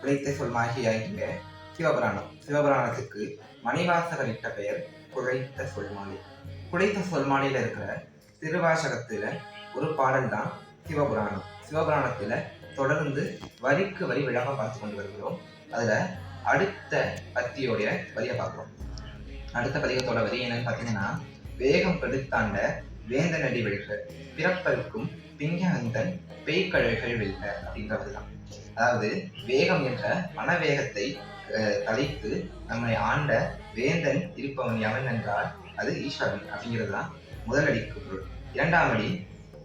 குழைத்த சொல்மாகியாகிய சிவபுராணம். சிவபுராணத்துக்கு மணிவாசகர் இட்ட பெயர் குழைத்த சொல்மாலை. குழைத்த சொல்மாலையில இருக்கிற திருவாசகத்துல ஒரு பாடல் தான் சிவபுராணம். சிவபுராணத்துல தொடர்ந்து வரிக்கு வரி விழாம பார்த்து கொண்டு வருகிறோம். அதுல அடுத்த பத்தியோடைய வரியை பார்க்கிறோம். அடுத்த பதிகத்தோட வரி என்னன்னு பார்த்தீங்கன்னா வேகம் கெடுத்தாண்ட வேந்தனடி வெல்க பிறப்பருக்கும் பிங்கந்தன் பேய்கழல்கள் வெல்க அப்படின்றது தான் அதாவது வேகம் என்ற மனவேகத்தை தலைத்து நம்மை ஆண்ட வேந்தன் இருப்பவன் எவன் என்றால் அது ஈஸ்வரன் அப்படிங்கிறது தான் முதலடிக்கு பொருள். இரண்டாம் அடி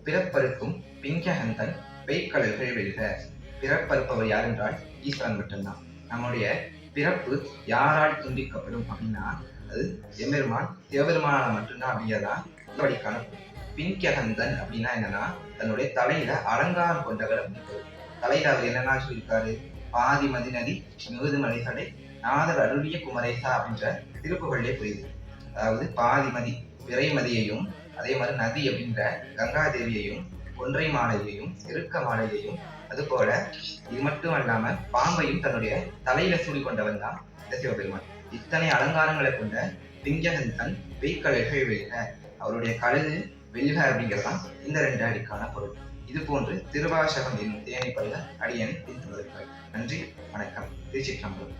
பிறப்பருக்கும் பிங்கஹந்தன் பேய்கடல்கள் வெல்க. பிறப்பறுப்பவர் யார் என்றால் ஈஸ்வரன் மட்டும்தான். நம்முடைய பிறப்பு யாரால் துண்டிக்கப்படும் அப்படின்னா அது எம்பெருமான் சிவபெருமானால் மட்டும்தான் அப்படிங்கிறதா முதலடிக்கான பொருள். பிங்கஹந்தன் அப்படின்னா என்னன்னா தன்னுடைய தலையில அலங்காரம் கொண்டவர் அப்படின்னு பொருள். அவர் என்னென்ன சொல்லியிருக்காரு? பாதி மதி நதி மிகுது மலைசடை நாதர் அருளிய குமரேசா அப்படின்ற திருப்புகள்லே புரியுது. அதாவது பாதி மதி விரைமதியையும் அதே மாதிரி நதி அப்படின்ற கங்காதேவியையும் ஒன்றை மாலையையும் செருக்க மாலையையும் அதுபோல இது மட்டும் அல்லாம பாம்பையும் தன்னுடைய தலையில சூடி கொண்டவன் தான் இந்த சிவபெருமான். இத்தனை அலங்காரங்களை கொண்ட பிங்ககந்தன் பெய்கழல்கள் வெல்க அவருடைய கழுது வெல்க அப்படிங்கிறதான் இந்த ரெண்டு அடிக்கான பொருள். இது போன்று திருவாசகம் என்னும் தேனை பயில அடியனை பின்தொடர்கிறார் நன்றி வணக்கம். திருச்சிற்றம்பலம்.